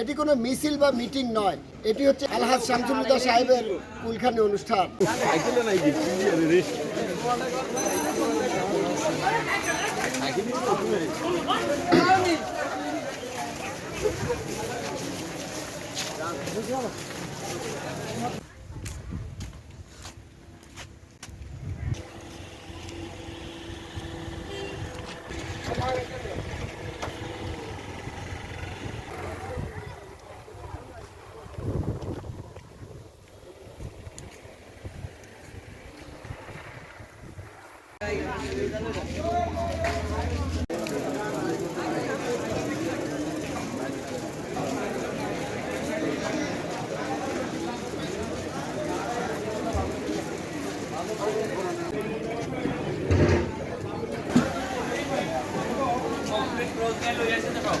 এটি কোনো মিছিল বা মিটিং নয়। এটি হচ্ছে আলহাজ শামসুলুদা সাহেবের কুলখানি অনুষ্ঠান। কমপ্লিট প্রোজেক্ট লইয়া যেতে পারো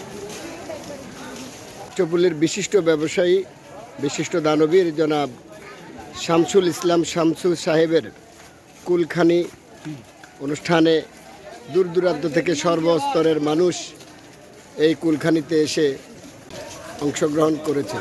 চপুলের বিশিষ্ট ব্যবসায়ী, বিশিষ্ট দানবীর জনাব শামসুল ইসলাম শামসুল সাহেবের কুলখানি অনুষ্ঠানে দূর দূরান্ত থেকে সর্বস্তরের মানুষ এই কুলখানিতে এসে অংশগ্রহণ করেছে।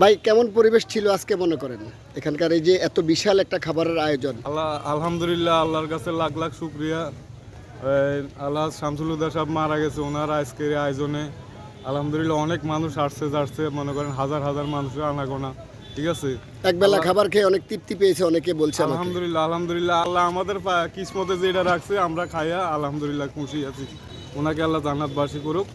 ভাই কেমন পরিবেশ ছিল আজকে মনে করেন? এখানকার এই যে এত বিশাল একটা খাবারের আয়োজন। আল্লাহ আলহামদুলিল্লাহ আল্লাহর কাছে লাখ লাখ শুক্রিয়া। আল্লাহ শামসুল উদ্দা সাহেব মারা গেছে ওনার আজকের আয়োজনে। আলহামদুলিল্লাহ অনেক মানুষ আসছে যাচ্ছে মনে করেন হাজার হাজার মানুষের আনাগোনা। ঠিক আছে? একবেলা খাবার খেয়ে অনেক তৃপ্তি পেয়েছে অনেকে বলছে আলহামদুলিল্লাহ আলহামদুলিল্লাহ আল্লাহ আমাদের কিসমতে যেটা রাখছে আমরা খাইয়া আলহামদুলিল্লাহ খুশি আছি। ওনাকে আল্লাহ জান্নাতবাসী করুক।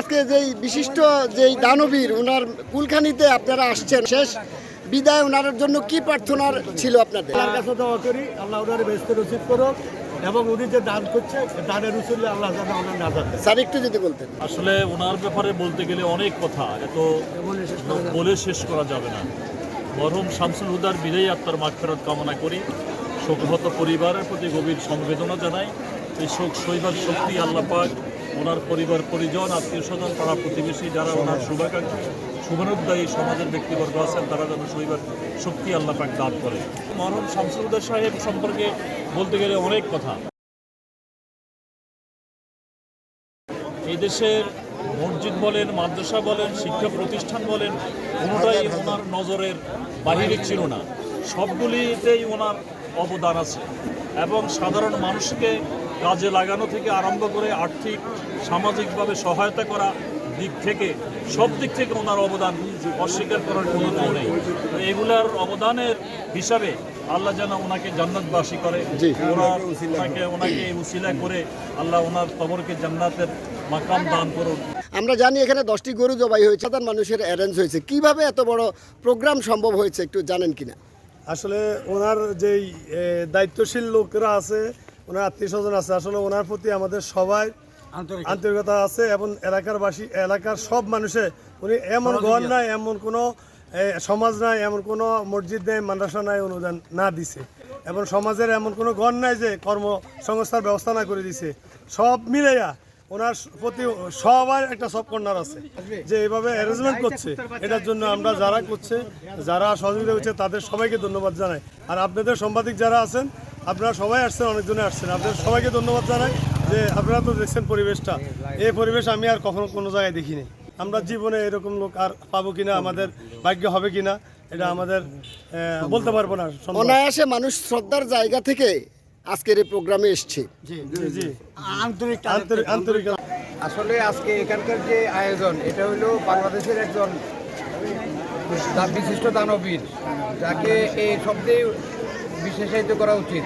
আজকে যেই বিশিষ্ট যেই দানবীর ওনার কুলখানিতে আপনারা আসছেন শেষ বিদায় ওনার জন্য কি প্রার্থনার ছিল আপনাদের? আল্লাহর কাছে দোয়া করি আল্লাহ ওনার ব্যস্ত রসিদ করুক এবং উনি যে দান করছে দানের উসুলে আল্লাহ যেন ওনার না দেয়। স্যার একটু যদি বলতেন। আসলে ওনার ব্যাপারে বলতে গেলে অনেক কথা এত বলে শেষ করা যাবে না। মরহুম শামসুল হুদার বিদায়ী আত্মার মাগফেরত কামনা করি। শোকহত পরিবারের প্রতি গভীর সমবেদনা জানাই। এই শোক সইবার শক্তি আল্লাহ পাক, ওনার পরিবার, পরিজন, আত্মীয় স্বজন, পাড়া প্রতিবেশী যারা ওনার শুভাকাঙ্ক্ষী শুভানুদ্দায়ী সমাজের ব্যক্তিবর্গ আছেন, তারা যেন শৈবার শক্তি আল্লাহ পাক দান করে। মরহুম শামসুল হুদা সাহেব সম্পর্কে বলতে গেলে অনেক কথা। এই দেশের মসজিদ বলেন, মাদ্রাসা বলেন, শিক্ষা প্রতিষ্ঠান বলেন, কোনোটাই ওনার নজরের বাহিরে ছিল না। সবগুলিতেই ওনার অবদান আছে। এবং সাধারণ মানুষকে কাজে লাগানো থেকে আরম্ভ করে আর্থিক সামাজিকভাবে সহায়তা করা দিক থেকে সব দিক থেকে ওনার অবদান অস্বীকার করার কোনো কেউ নেই। এগুলার অবদানের হিসাবে আল্লাহ যেন ওনাকে জান্নাতবাসী করে। ওনার ওনাকে ওনাকে উসিলা করে আল্লাহ ওনার কবরকে জান্নাতের মাকাম দান করুন। আমরা জানি এখানে দশটি গরু জবাই হয়েছে সাধারণ মানুষের অ্যারেঞ্জ হয়েছে। কীভাবে এত বড় প্রোগ্রাম সম্ভব হয়েছে একটু জানেন কিনা? আসলে ওনার যেই দায়িত্বশীল লোকরা আছে ওনার আত্মীয় স্বজন আছে। আসলে ওনার প্রতি আমাদের সবাই আন্তরিকতা। আছে এবং এলাকার বাসী এলাকার সব মানুষে উনি এমন ঘর নাই এমন কোনো সমাজ নাই এমন কোনো মসজিদ নেই মাদ্রাসা নাই অনুদান না দিছে। এবং সমাজের এমন কোনো ঘর নাই যে কর্মসংস্থার ব্যবস্থা না করে দিছে। সব মিলাইয়া ওনার প্রতি সবার একটা সব কর্নার আছে যে এইভাবে অ্যারেঞ্জমেন্ট করছে। এটার জন্য আমরা যারা করছে যারা সহযোগিতা করছে তাদের সবাইকে ধন্যবাদ জানাই। আর আপনাদের সাংবাদিক যারা আছেন আপনারা সবাই আসছেন অনেকজনে আসছেন। আপনাদের সবাইকে ধন্যবাদ জানাই যে আপনারা তো দেখছেন পরিবেশটা। এই পরিবেশ আমি আর কখনো কোনো জায়গায় দেখিনি। আমরা জীবনে এরকম লোক আর পাবো কিনা আমাদের ভাগ্য হবে কিনা এটা আমাদের বলতে পারব না অনায়াসে মানুষ শ্রদ্ধার জায়গা থেকে আজকের এই প্রোগ্রামে এসছে। জি জি আন্তরিক আন্তরিক আসলে আজকে এখানকার যে আয়োজন এটা হলো বাংলাদেশের একজন বিশিষ্ট দানবীর যাকে এই শব্দেই বিশেষায়িত করা উচিত।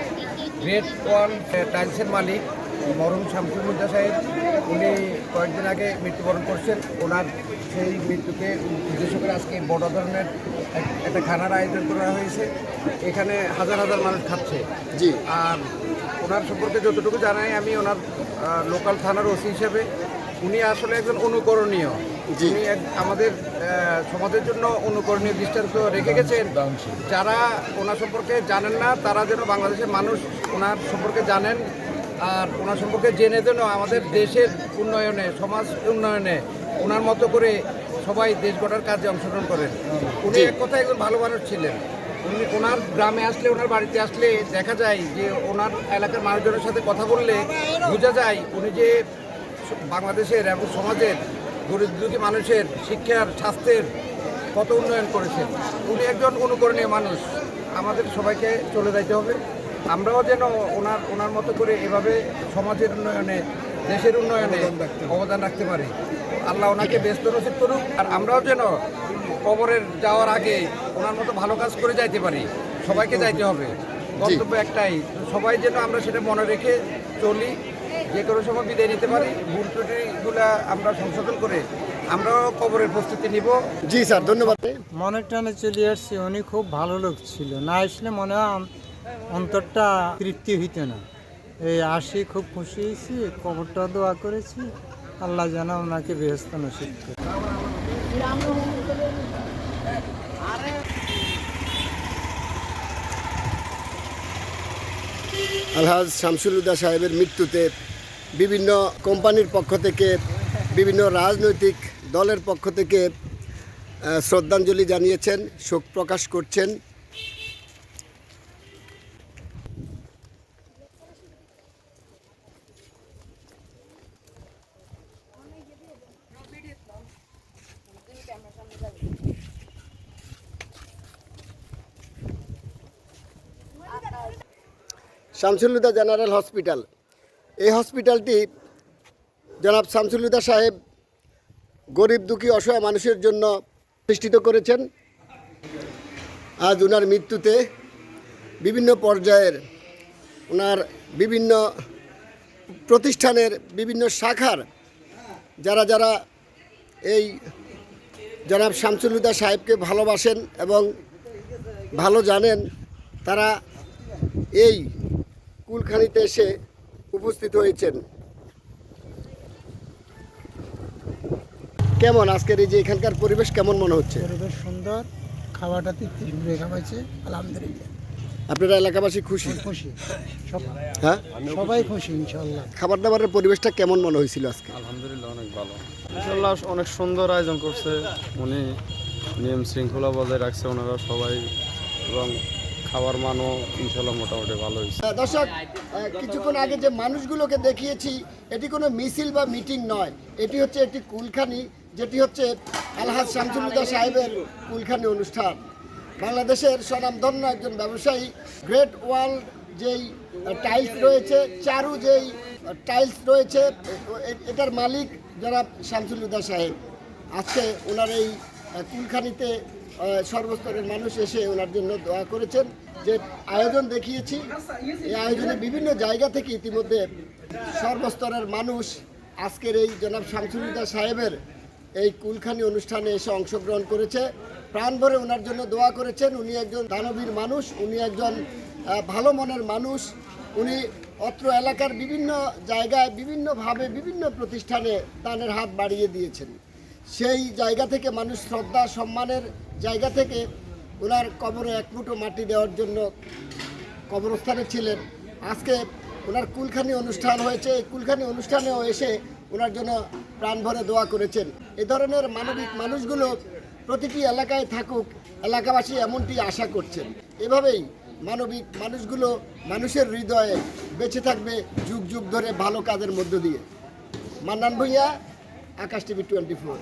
গ্রেট ওয়ান টাইলসের মালিক মরম শামসুল মুদ্দা সাহেব উনি কয়েকদিন আগে মৃত্যুবরণ করছেন। ওনার সেই মৃত্যুকে উদ্দেশ্য করে আজকে বড় ধরনের একটা খানার আয়োজন করা হয়েছে। এখানে হাজার হাজার মানুষ খাচ্ছে। জি। আর ওনার সম্পর্কে যতটুকু জানাই আমি ওনার লোকাল থানার ওসি হিসেবে উনি আসলে একজন অনুকরণীয়। উনি এক- আমাদের সমাজের জন্য অনুকরণীয় দৃষ্টান্ত রেখে গেছেন। যারা ওনার সম্পর্কে জানেন না তারা যেন বাংলাদেশের মানুষ ওনার সম্পর্কে জানেন আর ওনার সম্পর্কে জেনে যেন আমাদের দেশের উন্নয়নে সমাজ উন্নয়নে ওনার মতো করে সবাই দেশ গড়ার কাজে অংশগ্রহণ করেন। উনি এক কথা একজন ভালো মানুষ ছিলেন। উনি ওনার গ্রামে আসলে ওনার বাড়িতে আসলে দেখা যায় যে ওনার এলাকার মানুষজনের সাথে কথা বললে বোঝা যায় উনি যে বাংলাদেশের এবং সমাজের গরিব দুঃখী মানুষের শিক্ষার স্বাস্থ্যের কত উন্নয়ন করেছেন। উনি একজন অনুকরণীয় মানুষ। আমাদের সবাইকে চলে যাইতে হবে। আমরাও যেন ওনার ওনার মতো করে এভাবে সমাজের উন্নয়নে দেশের উন্নয়নে অবদান রাখতে পারি। আল্লাহ ওনাকে ব্যস্ত নসিব করুক আর আমরাও যেন কবরের যাওয়ার আগে ওনার মতো ভালো কাজ করে যাইতে পারি। সবাইকে যাইতে হবে। গন্তব্য একটাই। সবাই যেন আমরা সেটা মনে রেখে চলি। যে কোনো সময় বিদায় নিতে পারি। ভুল ত্রুটিগুলা আমরা সংশোধন করে আমরাও কবরের প্রস্তুতি নিব। জি স্যার ধন্যবাদ। মনের টানে চলে আসছি উনি খুব ভালো লোক ছিল। না আসলে মনে হয় অন্তরটা তৃপ্তি হইতো না। এই আসি খুব খুশি হয়েছি কবরটা দোয়া করেছি। আল্লাহ যেন ওনাকে বেহস্ত নসিব করে। আলহাজ শামসুলুদা সাহেবের মৃত্যুতে বিভিন্ন কোম্পানির পক্ষ থেকে, বিভিন্ন রাজনৈতিক দলের পক্ষ থেকে শ্রদ্ধাঞ্জলি জানিয়েছেন, শোক প্রকাশ করছেন। শামসুলুদা জেনারেল হসপিটাল। এই হসপিটালটি জনাব শামসুলুদা সাহেব গরিব দুঃখী অসহায় মানুষের জন্য প্রতিষ্ঠিত করেছেন। আজ ওনার মৃত্যুতে বিভিন্ন পর্যায়ের ওনার বিভিন্ন প্রতিষ্ঠানের বিভিন্ন শাখার যারা যারা এই জনাব শামসুলুদা সাহেবকে ভালোবাসেন এবং ভালো জানেন, তারা এই কুলখানিতে এসে উপস্থিত হয়েছেন। কেমন আজকের এই যে এখানকার পরিবেশ কেমন মনে হচ্ছে? পরিবেশ সুন্দর খাওয়াটা তৃপ্তি পাইছে আলহামদুলিল্লাহ। আপনারা এলাকাবাসী খুশি? খুশি। সব হ্যাঁ? সবাই খুশি ইনশাল্লাহ খাবার দাবারের পরিবেশটা কেমন মনে হয়েছিল আজকে? আলহামদুলিল্লাহ অনেক ভালো। ইনশাল্লাহ অনেক সুন্দর আয়োজন করছে। উনি নিয়ম শৃঙ্খলা বজায় রাখছে ওনারা সবাই এবং খাবার মানও ইনশাল্লাহ মোটামুটি ভালো হয়েছে। দর্শক কিছুক্ষণ আগে যে মানুষগুলোকে দেখিয়েছি, এটি কোনো মিছিল বা মিটিং নয়। এটি হচ্ছে একটি কুলখানি, যেটি হচ্ছে আলহাজ শামসুলুদা সাহেবের কুলখানি অনুষ্ঠান। বাংলাদেশের স্বনামধন্য একজন ব্যবসায়ী গ্রেট ওয়ার্ল্ড যেই টাইলস রয়েছে, চারু যেই টাইলস রয়েছে এটার মালিক যারা শামসুলুদা সাহেব। আজকে ওনার এই কুলখানিতে সর্বস্তরের মানুষ এসে ওনার জন্য দোয়া করেছেন যে আয়োজন দেখিয়েছি। এই আয়োজনে বিভিন্ন জায়গা থেকে ইতিমধ্যে সর্বস্তরের মানুষ আজকের এই জনাব শামসুলুদা সাহেবের এই কুলখানি অনুষ্ঠানে এসে অংশগ্রহণ করেছে। প্রাণ ভরে ওনার জন্য দোয়া করেছেন। উনি একজন দানবীর মানুষ, উনি একজন ভালো মনের মানুষ। উনি অত্র এলাকার বিভিন্ন জায়গায় বিভিন্নভাবে বিভিন্ন প্রতিষ্ঠানে দানের হাত বাড়িয়ে দিয়েছেন। সেই জায়গা থেকে মানুষ শ্রদ্ধা, সম্মানের জায়গা থেকে ওনার কবরে এক মুঠো মাটি দেওয়ার জন্য কবরস্থানে ছিলেন। আজকে ওনার কুলখানি অনুষ্ঠান হয়েছে। এই কুলখানি অনুষ্ঠানেও এসে ওনার জন্য প্রাণ ভরে দোয়া করেছেন। এ ধরনের মানবিক মানুষগুলো প্রতিটি এলাকায় থাকুক, এলাকাবাসী এমনটি আশা করছেন। এভাবেই মানবিক মানুষগুলো মানুষের হৃদয়ে বেঁচে থাকবে যুগ যুগ ধরে ভালো কাজের মধ্য দিয়ে। Mannan Bhuiyan Akash TV twenty four.